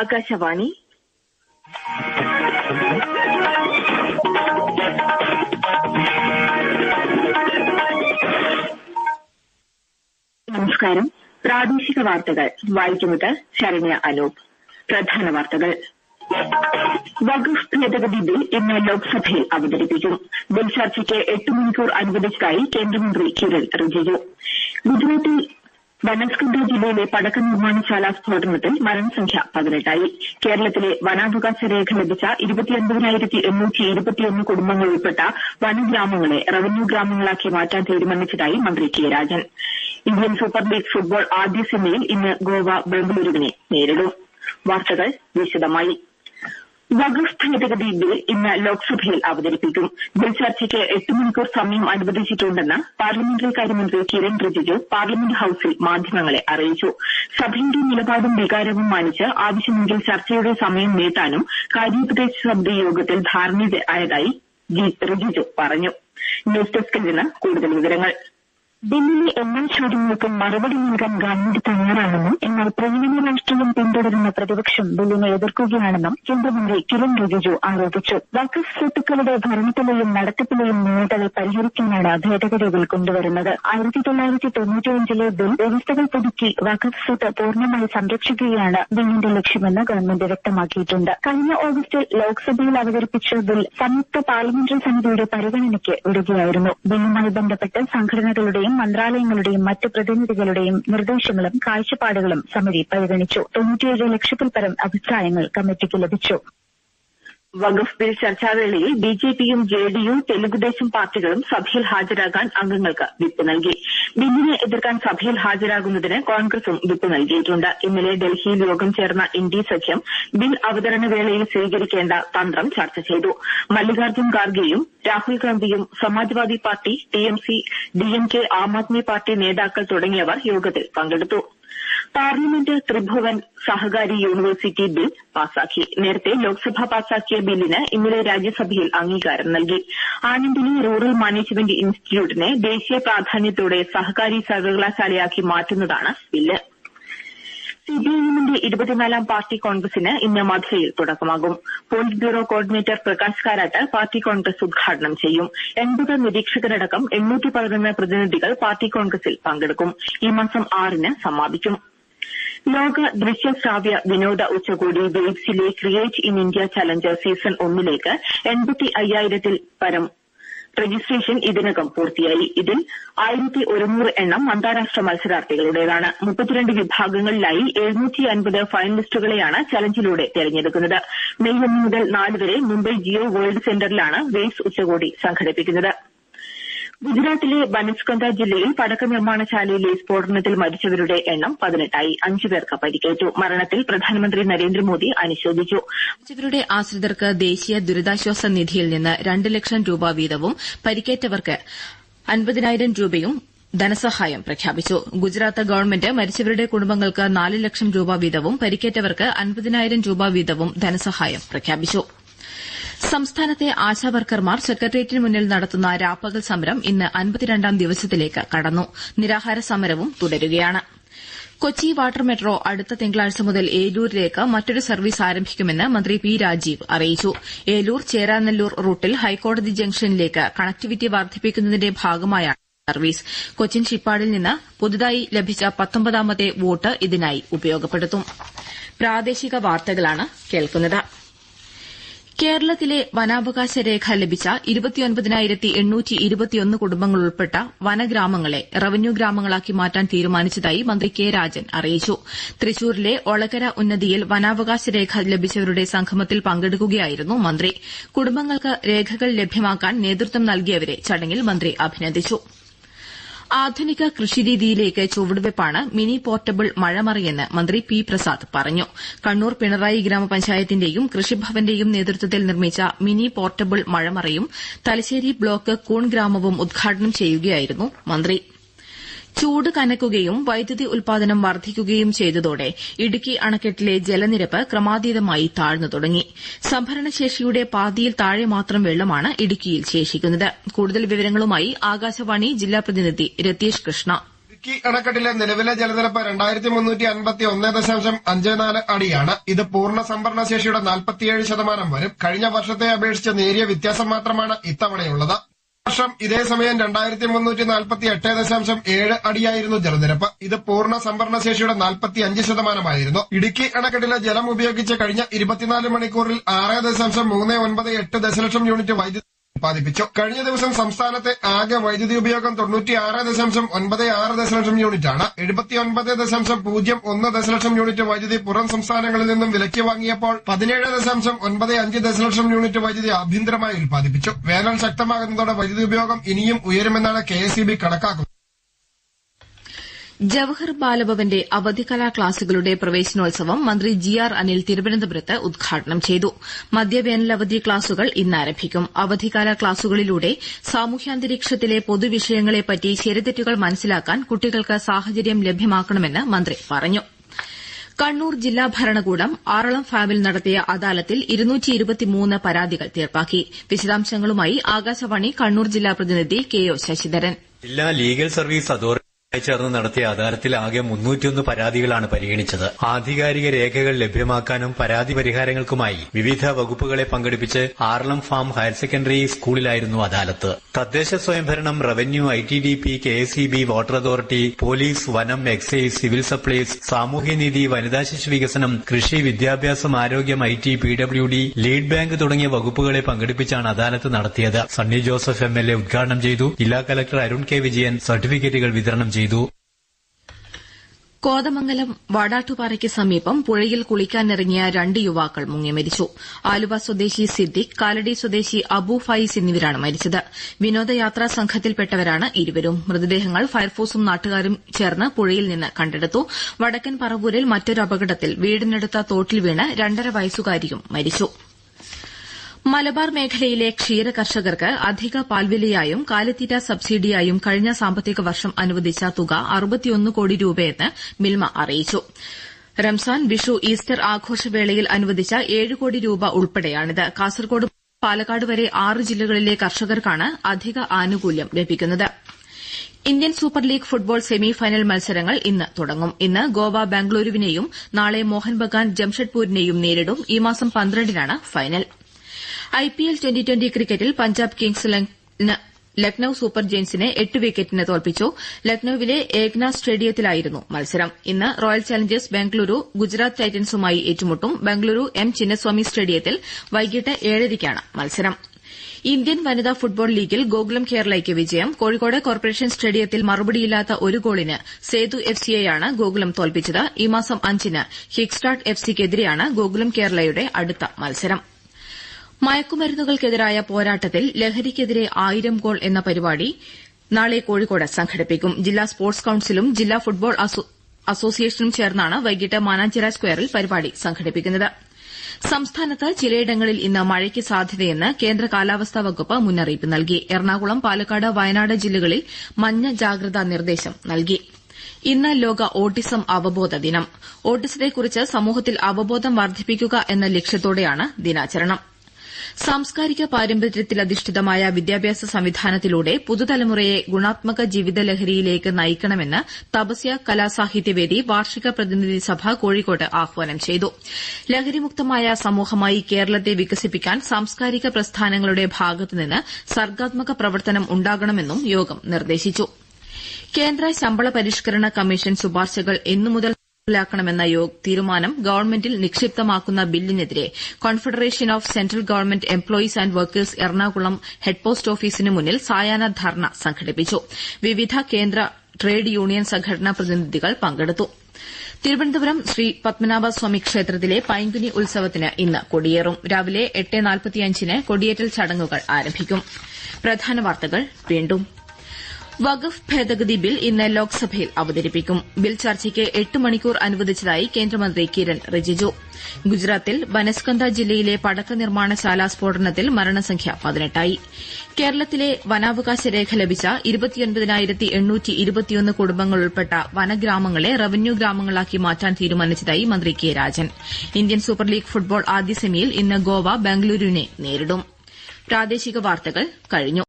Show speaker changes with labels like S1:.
S1: ആകാശവാണി നമസ്കാരം പ്രാദേശിക വാർത്തകൾ വായിക്കുന്നത് ശരണ്യ അനൂപ് പ്രധാന വാർത്തകൾ വഖഫ് ഭേദഗതി ബിൽ ഇന്ന് ലോക്സഭയിൽ അവതരിപ്പിക്കും ബിൽ ചർച്ചയ്ക്ക് എട്ട് മണിക്കൂർ അനുവദിച്ചതായി കേന്ദ്രമന്ത്രി കിരൺ റിജിജു ഗുജറാത്തിൽ ബനസ്കുണ്ടി ജില്ലയിലെ പടക്ക നിർമ്മാണശാല സ്ഫോടനത്തിൽ മരണസംഖ്യ പതിനെട്ടായി കേരളത്തിലെ വനാവകാശ രേഖ ലഭിച്ച കുടുംബങ്ങൾ ഉൾപ്പെട്ട വനഗ്രാമങ്ങളെ റവന്യൂ ഗ്രാമങ്ങളാക്കി മാറ്റാൻ തീരുമാനിച്ചതായി മന്ത്രി K Rajan Indian super league football ആദ്യ സെമിയിൽ ഇന്ന് ഗോവ ബംഗളൂരുവിനെ നേരിടും വാർത്തകൾ വിശദമായി വഖഫ് ഭേദഗതി ബിൽ ഇന്ന് ലോക്സഭയിൽ അവതരിപ്പിക്കും ബിൽ ചർച്ചയ്ക്ക് എട്ട് മണിക്കൂർ സമയം അനുവദിച്ചിട്ടുണ്ടെന്ന് കാര്യമന്ത്രി കിരൺ റിജിജു പാർലമെന്റ് ഹൌസിൽ മാധ്യമങ്ങളെ അറിയിച്ചു സഭയുടെ നിലപാടും വികാരവും മാനിച്ച് ആവശ്യമെങ്കിൽ ചർച്ചയുടെ സമയം നീട്ടാനും കാര്യോപദേശ സമിതി യോഗത്തിൽ ധാരണയായതായി റിജിജു പറഞ്ഞു ന്യൂസ് ഡെസ്കിൽ നിന്ന് കൂടുതൽ വിവരങ്ങൾ ബില്ലിലെ എല്ലാ ചോദ്യങ്ങൾക്കും മറുപടി നൽകാൻ ഗവൺമെന്റ് തയ്യാറാണെന്നും എന്നാൽ പ്രവീണ രാഷ്ട്രീയം പിന്തുടരുന്ന പ്രതിപക്ഷം ബില്ലിനെ എതിർക്കുകയാണെന്നും കേന്ദ്രമന്ത്രി കിരൺ റിജിജു ആരോപിച്ചു വഖഫ് സ്വത്തുക്കളുടെ ഭരണത്തിലെയും നടത്തിപ്പിലെയും ന്യൂനതകൾ പരിഹരിക്കാനാണ് ഭേദഗതി ബിൽ കൊണ്ടുവരുന്നത് ആയിരത്തി തൊള്ളായിരത്തി തൊണ്ണൂറ്റിയഞ്ചിലെ ബിൽ വ്യവസ്ഥകൾ പുതുക്കി വഖഫ് സ്വത്ത് പൂർണ്ണമായി സംരക്ഷിക്കുകയാണ് ബില്ലിന്റെ ലക്ഷ്യമെന്ന് ഗവൺമെന്റ് വ്യക്തമാക്കിയിട്ടുണ്ട് കഴിഞ്ഞ ഓഗസ്റ്റിൽ ലോക്സഭയിൽ അവതരിപ്പിച്ച ബിൽ സംയുക്ത പാർലമെന്ററി സമിതിയുടെ പരിഗണനയ്ക്ക് വിടുകയായിരുന്നു ബില്ലുമായി ബന്ധപ്പെട്ട് സംഘടനകളുടെയും സംസ്ഥാന മന്ത്രാലയങ്ങളുടെയും മറ്റ് പ്രതിനിധികളുടെയും നിർദ്ദേശങ്ങളും കാഴ്ചപ്പാടുകളും സമിതി പരിഗണിച്ചു തൊണ്ണൂറ്റിയേഴ് ലക്ഷത്തിൽ പരം അഭിപ്രായങ്ങൾ കമ്മിറ്റിക്ക് ലഭിച്ചു വഖഫ് ബിൽ ചർച്ചാവേളയിൽ ബി ജെ ജെ പിയും ഡി യു തെലുങ്കുദേശം പാർട്ടികളും സഭയിൽ ഹാജരാകാൻ അംഗങ്ങൾക്ക് വിപ്പ് നൽകി ബില്ലിനെ എതിർക്കാൻ സഭയിൽ ഹാജരാകുന്നതിന് കോൺഗ്രസും വിപ്പ് നൽകിയിട്ടുണ്ട് ഇന്നലെ ഡൽഹിയിൽ യോഗം ചേർന്ന ഇന്ത്യ സഖ്യം ബിൽ അവതരണ വേളയിൽ സ്വീകരിക്കേണ്ട തന്ത്രം ചർച്ച ചെയ്തു മല്ലികാർജ്ജുൻ ഖാർഗെയും രാഹുൽ ഗാന്ധിയും Samajwadi party T M C D M K Aam Aadmi party നേതാക്കൾ തുടങ്ങിയവർ യോഗത്തിൽ പങ്കെടുത്തു parliament Tribhuvan Sahakari university bill പാസാക്കി നേരത്തെ ലോക്സഭ പാസാക്കിയ ബില്ലിന് ഇന്നലെ രാജ്യസഭയിൽ അംഗീകാരം നൽകി ആനന്ദിനി റൂറൽ മാനേജ്മെന്റ് ഇൻസ്റ്റിറ്റ്യൂട്ടിനെ ദേശീയ പ്രാധാന്യത്തോടെ സഹകാരി സർവകലാശാലയാക്കി മാറ്റുന്നതാണ് ബില്ല് സിപിഐഎമ്മിന്റെ ഇരുപത്തിനാലാം പാർട്ടി കോൺഗ്രസിന് ഇന്ന് മധുരയിൽ തുടക്കമാകും polit bureau coordinator Prakash Karat party Congress ഉദ്ഘാടനം ചെയ്യും എൺപത് നിരീക്ഷകരടക്കം എണ്ണൂറ്റി പതിനൊന്ന് പ്രതിനിധികൾ പാർട്ടി കോൺഗ്രസിൽ പങ്കെടുക്കും ഈ മാസം ആറിന് സമാപിക്കും ലോക ദൃശ്യ ശ്രാവ്യ വിനോദ ഉച്ചകോടി വേബ്സിലെ create in India challenge season ഒന്നിലേക്ക് എൺപത്തി അയ്യായിരത്തിൽ പരം രജിസ്ട്രേഷൻ ഇതിനകം പൂർത്തിയായി ഇതിൽ ആയിരത്തി ഒരുന്നൂറ് എണ്ണം അന്താരാഷ്ട്ര മത്സരാർത്ഥികളുടേതാണ് മുപ്പത്തിരണ്ട് വിഭാഗങ്ങളിലായി എഴുന്നൂറ്റി അൻപത് ഫൈനലിസ്റ്റുകളെയാണ് ചലഞ്ചിലൂടെ തെരഞ്ഞെടുക്കുന്നത് മെയ് ഒന്ന് മുതൽ നാല് വരെ മുംബൈ ജിയോ വേൾഡ് സെന്ററിലാണ് വേസ് ഉച്ചകോടി സംഘടിപ്പിക്കുന്നത് ഗുജറാത്തിലെ ബനസ്കന്ത ജില്ലയിൽ പടക്ക നിർമ്മാണശാലയിലെ സ്ഫോടനത്തിൽ മരിച്ചവരുടെ എണ്ണം പതിനെട്ടായി അഞ്ച് പേർക്ക് പരിക്കേറ്റു മരണത്തിൽ പ്രധാനമന്ത്രി നരേന്ദ്രമോദി അനുശോചിച്ചു മരിച്ചവരുടെ ആശ്രിതർക്ക് ദേശീയ ദുരിതാശ്വാസ നിധിയിൽ നിന്ന് രണ്ട് ലക്ഷം രൂപ വീതവും പരിക്കേറ്റവർക്ക് അൻപതിനായിരം രൂപയും ധനസഹായം പ്രഖ്യാപിച്ചു ഗുജറാത്ത് ഗവൺമെന്റ് മരിച്ചവരുടെ കുടുംബങ്ങൾക്ക് നാല് ലക്ഷം രൂപ വീതവും പരിക്കേറ്റവർക്ക് അൻപതിനായിരം രൂപ വീതവും ധനസഹായം പ്രഖ്യാപിച്ചു സംസ്ഥാനത്തെ ആശാവർക്കർമാർ സെക്രട്ടേറിയറ്റിന് മുന്നിൽ നടത്തുന്ന രാപ്പകൽ സമരം ഇന്ന് അൻപത്തിരണ്ടാം ദിവസത്തിലേക്ക് കടന്നു നിരാഹാര സമരവും തുടരുകയാണ് കൊച്ചി വാട്ടർ മെട്രോ അടുത്ത തിങ്കളാഴ്ച മുതൽ ഏലൂരിലേക്ക് മറ്റൊരു സർവീസ് ആരംഭിക്കുമെന്ന് മന്ത്രി പി രാജീവ് അറിയിച്ചു ഏലൂർ ചേരാനല്ലൂർ റൂട്ടിൽ ഹൈക്കോടതി ജംഗ്ഷനിലേക്ക് കണക്ടിവിറ്റി വർദ്ധിപ്പിക്കുന്നതിന്റെ ഭാഗമായാണ് സർവീസ് കൊച്ചിൻ ഷിപ്പാടിൽ നിന്ന് പുതുതായി ലഭിച്ച പത്തൊമ്പതാമത്തെ വോട്ട് ഇതിനായി ഉപയോഗപ്പെടുത്തും പ്രാദേശിക വാർത്തകളാണ് കേൾക്കുന്നത് കേരളത്തിലെ വനാവകാശ രേഖ ലഭിച്ച ഇരുപത്തിയൊൻപതിനായിരത്തി എണ്ണൂറ്റി ഇരുപത്തിയൊന്ന് കുടുംബങ്ങൾ ഉൾപ്പെട്ട വനഗ്രാമങ്ങളെ റവന്യൂ ഗ്രാമങ്ങളാക്കി മാറ്റാൻ തീരുമാനിച്ചതായി മന്ത്രി കെ രാജൻ അറിയിച്ചു തൃശൂരിലെ ഒളകര ഉന്നതിയിൽ വനാവകാശ രേഖ ലഭിച്ചവരുടെ സംഗമത്തിൽ പങ്കെടുക്കുകയായിരുന്നു മന്ത്രി കുടുംബങ്ങൾക്ക് രേഖകൾ ലഭ്യമാക്കാൻ നേതൃത്വം നൽകിയവരെ ചടങ്ങിൽ മന്ത്രി അഭിനന്ദിച്ചു ആധുനിക കൃഷിരീതിയിലേക്ക് ചുവടുവയ്പ്പാണ് മിനി പോർട്ടബിൾ മഴമറിയെന്ന് മന്ത്രി പി പ്രസാദ് പറഞ്ഞു കണ്ണൂർ പിണറായി ഗ്രാമപഞ്ചായത്തിന്റെയും കൃഷിഭവന്റെയും നേതൃത്വത്തിൽ നിർമ്മിച്ച മിനി പോർട്ടബിൾ മഴമറയും തലശ്ശേരി ബ്ലോക്ക് കൂൺ ഗ്രാമവും ഉദ്ഘാടനം ചെയ്യുകയായിരുന്നു മന്ത്രി ചൂട് കനക്കുകയും വൈദ്യുതി ഉൽപാദനം വർദ്ധിക്കുകയും ചെയ്തതോടെ ഇടുക്കി അണക്കെട്ടിലെ ജലനിരപ്പ് ക്രമാതീതമായി താഴ്ന്നു തുടങ്ങി സംഭരണശേഷിയുടെ പാതിയിൽ താഴെ മാത്രം വെള്ളമാണ് ഇടുക്കിയിൽ ശേഷിക്കുന്നത് കൂടുതൽ വിവരങ്ങളുമായി ആകാശവാണി ജില്ലാ പ്രതിനിധി രതീഷ് കൃഷ്ണ
S2: ഇടുക്കി അണക്കെട്ടിലെ നിലവിലെ ജലനിരപ്പ് രണ്ടായിരത്തി മുന്നൂറ്റി അൻപത്തി ഒന്ന് ദശാംശം അഞ്ച് നാല് അടിയാണ് ഇത് പൂർണ്ണ സംഭരണശേഷിയുടെ നാൽപ്പത്തിയേഴ് ശതമാനം വരും കഴിഞ്ഞ വർഷത്തെ അപേക്ഷിച്ച് നേരിയ വ്യത്യാസം മാത്രമാണ് ഇത്തവണയുള്ളത് വർഷം ഇതേ സമയം രണ്ടായിരത്തി മുന്നൂറ്റി നാൽപ്പത്തി എട്ട് ദശാംശം ഏഴ് അടിയായിരുന്നു ജലനിരപ്പ് ഇത് പൂർണ്ണ സംഭരണ ശേഷിയുടെ നാൽപ്പത്തി അഞ്ച് ശതമാനമായിരുന്നു ഇടുക്കി അണക്കെട്ടിലെ ജലം ഉപയോഗിച്ച് കഴിഞ്ഞ ഇരുപത്തിനാല് മണിക്കൂറിൽ ആറ് ദശാംശം മൂന്ന് ഒൻപത് എട്ട് ദശലക്ഷം യൂണിറ്റ് വൈദ്യുതി ഉത്പാദിപ്പിച്ചു കഴിഞ്ഞ ദിവസം സംസ്ഥാനത്തെ ആകെ വൈദ്യുതി ഉപയോഗം ആറ് ദശാംശം ഒൻപത് ആറ് ദശലക്ഷം യൂണിറ്റാണ് എഴുപത്തിയൊൻപത് ദശാംശം പൂജ്യം ഒന്ന് ദശലക്ഷം യൂണിറ്റ് വൈദ്യുതി പുറം സംസ്ഥാനങ്ങളിൽ നിന്നും വിലയ്ക്ക് വാങ്ങിയപ്പോൾ പതിനേഴ് ദശാംശം ഒൻപത് അഞ്ച് ദശലക്ഷം യൂണിറ്റ് വൈദ്യുതി ആഭ്യന്തരമായി ഉത്പാദിപ്പിച്ചു വേനൽ ശക്തമാകുന്നതോടെ വൈദ്യുതി ഉപയോഗം ഇനിയും ഉയരുമെന്നാണ് കെ എസ് ഇ ബി കണക്കാക്കുന്നത്
S1: ജവഹർ ബാലഭവന്റെ അവധിക്കലാ ക്ലാസുകളുടെ പ്രവേശനോത്സവം മന്ത്രി ജി ആർ അനിൽ തിരുവനന്തപുരത്ത് ഉദ്ഘാടനം ചെയ്തു മദ്യവേനലവധി ക്ലാസുകൾ ഇന്ന് ആരംഭിക്കും ക്ലാസുകളിലൂടെ സാമൂഹ്യാന്തരീക്ഷത്തിലെ പൊതുവിഷയങ്ങളെപ്പറ്റി ശരിതെറ്റുകൾ മനസ്സിലാക്കാൻ കുട്ടികൾക്ക് സാഹചര്യം ലഭ്യമാക്കണമെന്ന് മന്ത്രി പറഞ്ഞു കണ്ണൂർ ജില്ലാ ഭരണകൂടം ആറളം ഫാമിൽ നടത്തിയ അദാലത്തിൽ പരാതികൾ തീർപ്പാക്കി വിശദാംശങ്ങളുമായി ആകാശവാണി കണ്ണൂർ ജില്ലാ പ്രതിനിധി കെ ഒ ശശിധരൻ
S3: ജില്ലാ ലീഗൽ സർവീസ് അതോറിറ്റി ചേർന്ന് നടത്തിയ അദാലത്തിൽ ആകെ മുന്നൂറ്റിയൊന്ന് പരാതികളാണ് പരിഗണിച്ചത് ആധികാരിക രേഖകൾ ലഭ്യമാക്കാനും പരാതി പരിഹാരങ്ങൾക്കുമായി വിവിധ വകുപ്പുകളെ പങ്കെടുപ്പിച്ച് ആർലം ഫാം ഹയർ സെക്കൻഡറി സ്കൂളിലായിരുന്നു അദാലത്ത് തദ്ദേശ സ്വയംഭരണം revenue I T D P K S E B water authority police വനം എക്സൈസ് സിവിൽ സപ്ലൈസ് സാമൂഹ്യനീതി വനിതാ ശിശു വികസനം കൃഷി വിദ്യാഭ്യാസം ആരോഗ്യം I T P W D lead bank തുടങ്ങിയ വകുപ്പുകളെ പങ്കെടുപ്പിച്ചാണ് അദാലത്ത് നടത്തിയത് Sunny Joseph M L A ഉദ്ഘാടനം ചെയ്തു ജില്ലാ കലക്ടർ അരുൺ കെ വിജയൻ സർട്ടിഫിക്കറ്റുകൾ വിതരണം ചെയ്തു ചെയ്തു
S1: കോതമംഗലം വാടാട്ടുപാറയ്ക്ക് സമീപം പുഴയിൽ കുളിക്കാനിറങ്ങിയ രണ്ട് യുവാക്കൾ മുങ്ങി മരിച്ചു ആലുവ സ്വദേശി സിദ്ദിഖ് കാലടി സ്വദേശി അബു ഫൈസ് എന്നിവരാണ് മരിച്ചത് വിനോദയാത്രാ സംഘത്തിൽപ്പെട്ടവരാണ് ഇരുവരും മൃതദേഹങ്ങൾ ഫയർഫോഴ്സും നാട്ടുകാരും ചേർന്ന് പുഴയിൽ നിന്ന് കണ്ടെടുത്തു വടക്കൻ പറവൂരിൽ മറ്റൊരു അപകടത്തിൽ വീടിനടുത്ത തോട്ടിൽ വീണ് രണ്ടര വയസ്സുകാരിയും മരിച്ചു മലബാർ മേഖലയിലെ ക്ഷീര കർഷകർക്ക് അധിക പാൽവിലയായും കാലിത്തീറ്റ സബ്സിഡിയായും കഴിഞ്ഞ സാമ്പത്തിക വർഷം അനുവദിച്ച തുക കോടി രൂപയെന്ന് മിൽമ അറിയിച്ചു റംസാൻ വിഷു ഈസ്റ്റർ ആഘോഷവേളയിൽ അനുവദിച്ച ഏഴ് കോടി രൂപ ഉൾപ്പെടെയാണിത് കാസർകോട് പാലക്കാട് വരെ ആറ് ജില്ലകളിലെ കർഷകർക്കാണ് അധിക ആനുകൂല്യം ലഭിക്കുന്നത് Indian super league football semi final മത്സരങ്ങൾ ഇന്ന് തുടങ്ങും ഇന്ന് ഗോവ ബംഗളൂരുവിനെയും നാളെ മോഹൻ ബഗാൻ ജംഷഡ്പൂരിനെയും നേരിടും ഈ മാസം പന്ത്രണ്ടിനാണ് ഫൈനൽ ഐപിഎൽ ട്വന്റി ട്വന്റി ക്രിക്കറ്റിൽ പഞ്ചാബ് കിംഗ്സ് ലക്നൌ സൂപ്പർ ജെയിംസിനെ എട്ട് വിക്കറ്റിന് തോൽപ്പിച്ചു ലക്നൌവിലെ ഏക്ന സ്റ്റേഡിയത്തിലായിരുന്നു മത്സരം ഇന്ന് റോയൽ ചലഞ്ചേഴ്സ് ബംഗളൂരു ഗുജറാത്ത് ടൈറ്റൻസുമായി ഏറ്റുമുട്ടും ബംഗളൂരു എം ചിന്നസ്വാമി സ്റ്റേഡിയത്തിൽ വൈകിട്ട് ഏഴരയ്ക്കാണ് മത്സരം ഇന്ത്യൻ വനിതാ ഫുട്ബോൾ ലീഗിൽ ഗോകുലം കേരളയ്ക്ക് വിജയം കോഴിക്കോട് കോർപ്പറേഷൻ സ്റ്റേഡിയത്തിൽ മറുപടിയില്ലാത്ത ഒരു ഗോളിന് സേതു സിയെയാണ് ഗോകുലം തോൽപ്പിച്ചത് ഈ മാസം അഞ്ചിന് എഫ് എഫ്സിക്കെതിരെയാണ് ഗോകുലം കേരളയുടെ അടുത്ത മത്സരം മയക്കുമരുന്നുകൾക്കെതിരായ പോരാട്ടത്തിൽ ലഹരിക്കെതിരെ ആയിരം ഗോൾ എന്ന പരിപാടി നാളെ കോഴിക്കോട് സംഘടിപ്പിക്കും ജില്ലാ സ്പോർട്സ് കൌൺസിലും ജില്ലാ ഫുട്ബോൾ അസോസിയേഷനും ചേർന്നാണ് വൈകിട്ട് മാനാഞ്ചിറ സ്ക്വയറിൽ പരിപാടി സംഘടിപ്പിക്കുന്നത് സംസ്ഥാനത്ത് ചിലയിടങ്ങളിൽ ഇന്ന് മഴയ്ക്ക് സാധ്യതയെന്ന് കേന്ദ്ര കാലാവസ്ഥാ വകുപ്പ് മുന്നറിയിപ്പ് നൽകി എറണാകുളം പാലക്കാട് വയനാട് ജില്ലകളിൽ മഞ്ഞ ജാഗ്രതാ നിർദ്ദേശം നൽകി ഇന്ന് ലോക ഓട്ടിസം അവബോധ ദിനം ഓട്ടിസത്തെക്കുറിച്ച് സമൂഹത്തിൽ അവബോധം വർദ്ധിപ്പിക്കുക എന്ന ലക്ഷ്യത്തോടെയാണ് ദിനാചരണം സാംസ്കാരിക പാരമ്പര്യത്തിലധിഷ്ഠിതമായ വിദ്യാഭ്യാസ സംവിധാനത്തിലൂടെ പുതുതലമുറയെ ഗുണാത്മക ജീവിതലഹരിയിലേക്ക് നയിക്കണമെന്ന് തപസ്യ കലാസാഹിത്യവേദി വാർഷിക പ്രതിനിധി സഭ കോഴിക്കോട്ട് ആഹ്വാനം ചെയ്തു ലഹരിമുക്തമായ സമൂഹമായി കേരളത്തെ വികസിപ്പിക്കാൻ സാംസ്കാരിക പ്രസ്ഥാനങ്ങളുടെ ഭാഗത്തുനിന്ന് സർഗാത്മക പ്രവർത്തനം ഉണ്ടാകണമെന്നും യോഗം നിർദ്ദേശിച്ചു കേന്ദ്ര ശമ്പള പരിഷ്കരണ കമ്മീഷൻ ശുപാർശകൾ എന്നുമുതൽ നടപ്പിലാക്കണമെന്ന തീരുമാനം ഗവൺമെന്റിൽ നിക്ഷിപ്തമാക്കുന്ന ബില്ലിനെതിരെ confederation of central government employees and workers Ernakulam head post ഓഫീസിന് മുന്നിൽ സായാഹ്ന ധർണ സംഘടിപ്പിച്ചു വിവിധ കേന്ദ്ര ട്രേഡ് യൂണിയൻ സംഘടനാ പ്രതിനിധികൾ പങ്കെടുത്തു തിരുവനന്തപുരം ശ്രീ പത്മനാഭസ്വാമി ക്ഷേത്രത്തിലെ പൈങ്കുനി ഉത്സവത്തിന് ഇന്ന് കൊടിയേറും രാവിലെ എട്ട് കൊടിയേറ്റൽ ചടങ്ങുകൾ ആരംഭിക്കും വഖഫ് ഭേദഗതി ബിൽ ഇന്ന് ലോക്സഭയിൽ അവതരിപ്പിക്കും ബിൽ ചർച്ചയ്ക്ക് എട്ട് മണിക്കൂർ അനുവദിച്ചതായി കേന്ദ്രമന്ത്രി കിരൺ റിജിജു ഗുജറാത്തിൽ ബനസ്കന്ത ജില്ലയിലെ പടക്ക നിർമ്മാണശാല സ്ഫോടനത്തിൽ മരണസംഖ്യ പതിനെട്ടായി കേരളത്തിലെ വനാവകാശ രേഖ ലഭിച്ച കുടുംബങ്ങൾ ഉൾപ്പെട്ട വനഗ്രാമങ്ങളെ റവന്യൂ ഗ്രാമങ്ങളാക്കി മാറ്റാൻ തീരുമാനിച്ചതായി മന്ത്രി K Rajan Indian super league football ആദ്യ സെമിയിൽ ഇന്ന് ഗോവ ബംഗളൂരുവിനെ നേരിടും പ്രാദേശിക വാർത്തകൾ കഴിഞ്ഞു